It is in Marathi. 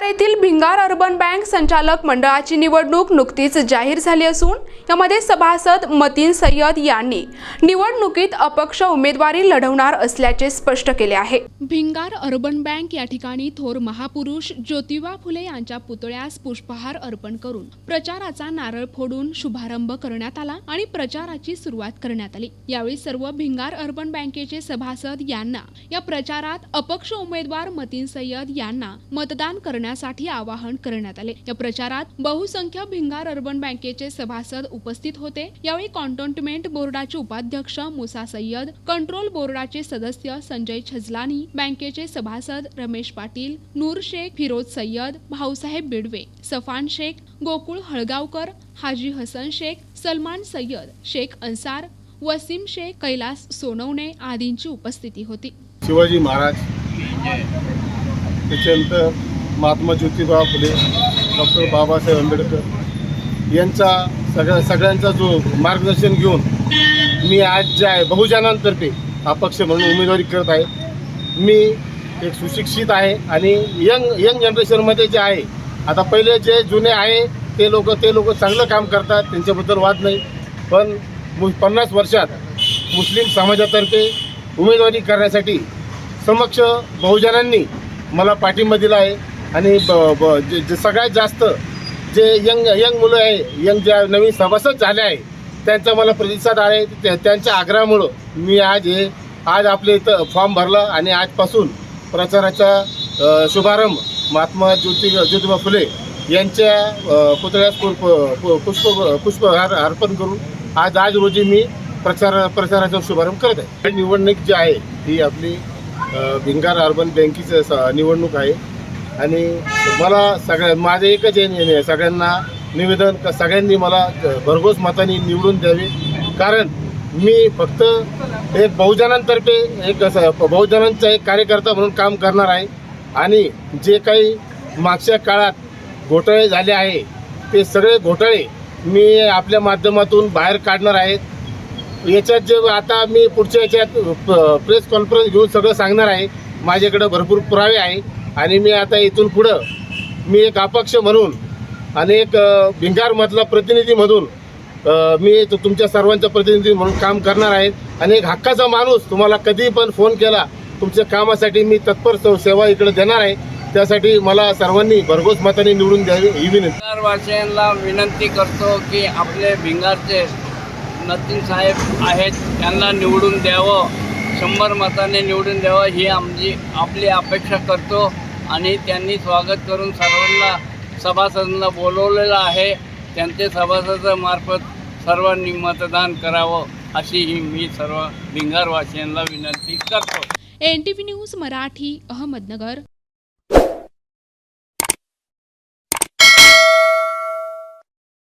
येथील भिंगार अर्बन बँक संचालक मंडळाची निवडणूक नुकतीच जाहीर झाली असून यामध्ये सभासद मतीन सय्यद यांनी निवडणुकीत अपक्ष उमेदवारी लढवणार असल्याचे स्पष्ट केले आहे. भिंगार अर्बन बँक या ठिकाणी थोर महापुरुष ज्योतिबा फुले यांच्या पुतळ्यास पुष्पहार अर्पण करून प्रचाराचा नारळ फोडून शुभारंभ करण्यात आला आणि प्रचाराची सुरुवात करण्यात आली. यावेळी सर्व भिंगार अर्बन बँकेचे सभासद यांना या प्रचारात अपक्ष उमेदवार मतीन सय्यद यांना मतदान करण्यासाठी आवाहन करण्यात आले. या प्रचारात बहुसंख्य भिंगार अर्बन बँकेचे सभासद उपस्थित होते. यावेळी कॉन्टोन्मेंट बोर्डाचे उपाध्यक्ष मुसा सय्यद कंट्रोल बोर्डाचे सदस्य संजय छजलानी बँकेचे सभासद रमेश पाटील नूर शेख फिरोज सय्यद भाऊसाहेब बिडवे सफान शेख गोकुळ हळगावकर हाजी हसन शेख सलमान सय्यद शेख अन्सार वसीम शेख कैलास सोनवणे आदींची उपस्थिती होती. शिवाजी महाराज त्याच्यानंतर महात्मा ज्योतिबा फुले डॉक्टर बाबासाहेब आंबेडकर यांचा सगळ्या सगळ्यांचा जो मार्गदर्शन घेऊन मी आज जे आहे बहुजनांतर्फे अपक्ष म्हणून उमेदवारी करत आहे. मी एक सुशिक्षित आहे आणि यंग यंग जनरेशनमध्ये जे आहे आता पहिले जे जुने आहे ते लोक ते लोक चांगलं काम करतात त्यांच्याबद्दल वाद नाही. पण मु पन्नास वर्षात मुस्लिम समाजातर्फे उमेदवारी करण्यासाठी समक्ष बहुजनांनी मला पाठिंबा दिला आहे. आणि ब ब जे जे सगळ्यात जास्त जे यंग यंग मुलं आहे यंग ज्या नवीन सभासद झाले आहे त्यांचा मला प्रतिसाद आहे. त्यांच्या आग्रहामुळं मी आज हे आज आपले इथं फॉर्म भरला आणि आजपासून प्रचाराचा शुभारंभ महात्मा ज्योति ज्योतिबा फुले यांच्या अ, पुतळ्यास पु- पुष्प पुष्पहार अर्पण करून आज आज रोजी मी प्रचार प्रचाराचा शुभारंभ करत आहे. निवडणूक जी आहे ही आपली भिंगार अर्बन बँकेचं स- निवडणूक आहे. आणि मला सगळ्या माझे एकच आहे सगळ्यांना निवेदन का सगळ्यांनी मला भरघोस मताने निवडून द्यावे. कारण मी फक्त एक बहुजनांतर्फे एक असं बहुजनांचा एक कार्यकर्ता म्हणून काम करणार आहे. आणि जे काही मागच्या काळात घोटाळे झाले आहे ते सगळे घोटाळे मी आपल्या माध्यमातून बाहेर काढणार आहेत याच्यात जे आता मी पुढच्या याच्यात प्रेस कॉन्फरन्स घेऊन सगळं सांगणार आहे. माझ्याकडं भरपूर पुरावे आहे. आणि मी आता इथून पुढं मी एक अपक्ष म्हणून आणि एक भिंगारमधला प्रतिनिधी म्हणून मी तुमच्या सर्वांचा प्रतिनिधी म्हणून काम करणार आहे. आणि एक हक्काचा माणूस तुम्हाला कधी पण फोन केला तुमच्या कामासाठी मी तत्पर सेवा इकडे देणार आहे. त्यासाठी मला सर्वांनी भरघोस मताने निवडून द्यावी ही विनंती. भिंगारवासियांना विनंती करतो की आपले भिंगारचे नतीन साहेब आहेत त्यांना निवडून द्यावं. शंभर मताने निवडून द्यावं ही आमची आपली अपेक्षा करतो. आणि त्यांनी स्वागत करून सर्वांना सभासदांना बोलवलेलं आहे. त्यांचे सभासदामार्फत सर्वांनी मतदान करावं अशी ही मी सर्व भिंगारवासियांना विनंती करतो. N T V news Marathi Ahmednagar.